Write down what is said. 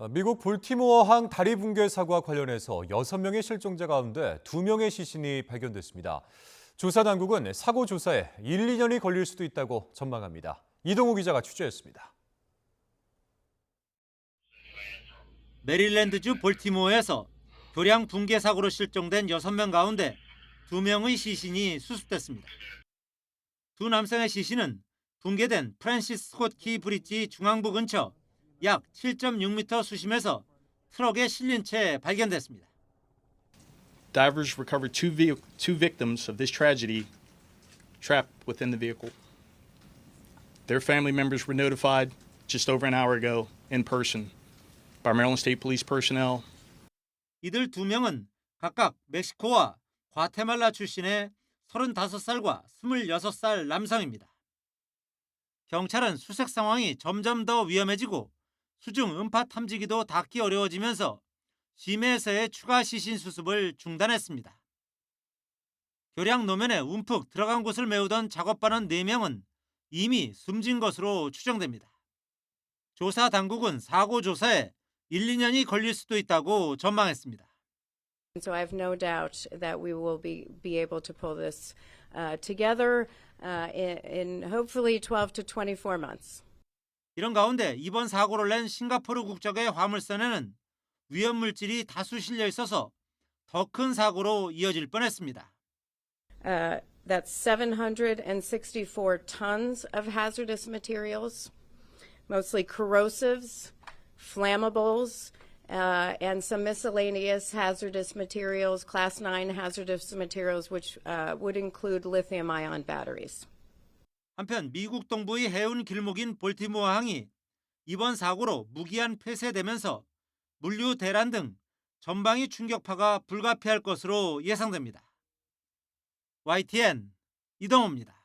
어, 미국 볼티모어항 다리 붕괴 사고와 관련해서 6명의 실종자 가운데 2명의 시신이 발견됐습니다. 조사 당국은 사고 조사에 1, 2년이 걸릴 수도 있다고 전망합니다. 이동우 기자가 취재했습니다. 메릴랜드주 볼티모어에서 교량 붕괴 사고로 실종된 6명 가운데 2명의 시신이 수습됐습니다. 두 남성의 시신은 붕괴된 프랜시스 스콧 키 브릿지 중앙부 근처 약 7.6m 수심에서 트럭에 실린 채 발견됐습니다. Divers recovered two, two victims of this tragedy trapped within the vehicle. Their family members were notified just over an hour ago in person by Maryland State Police personnel 이들 두 명은 각각 멕시코와 과테말라 출신의 35살과 26살 남성입니다. 경찰은 수색 상황이 점점 더 위험해지고 수중 음파 탐지기도 닿기 어려워지면서 심해에서의 추가 시신 수습을 중단했습니다. 교량 노면에 움푹 들어간 곳을 메우던 작업반원 4명은 이미 숨진 것으로 추정됩니다. 조사 당국은 사고 조사에 1, 2년이 걸릴 수도 있다고 전망했습니다. So I have no doubt that we will be, be able to pull this uh, together uh, in, in hopefully 12 to 24 months. 이런 가운데 이번 사고를 낸 싱가포르 국적의 화물선에는 위험 물질이 다수 실려 있어서 더 큰 사고로 이어질 뻔했습니다. Uh, that's 764 tons of hazardous materials, mostly corrosives, flammables, uh, and some miscellaneous hazardous materials, class 9 hazardous materials, which uh, would include lithium ion batteries. 한편 미국 동부의 해운 길목인 볼티모어 항이 이번 사고로 무기한 폐쇄되면서 물류 대란 등 전방위 충격파가 불가피할 것으로 예상됩니다. YTN 이동호입니다.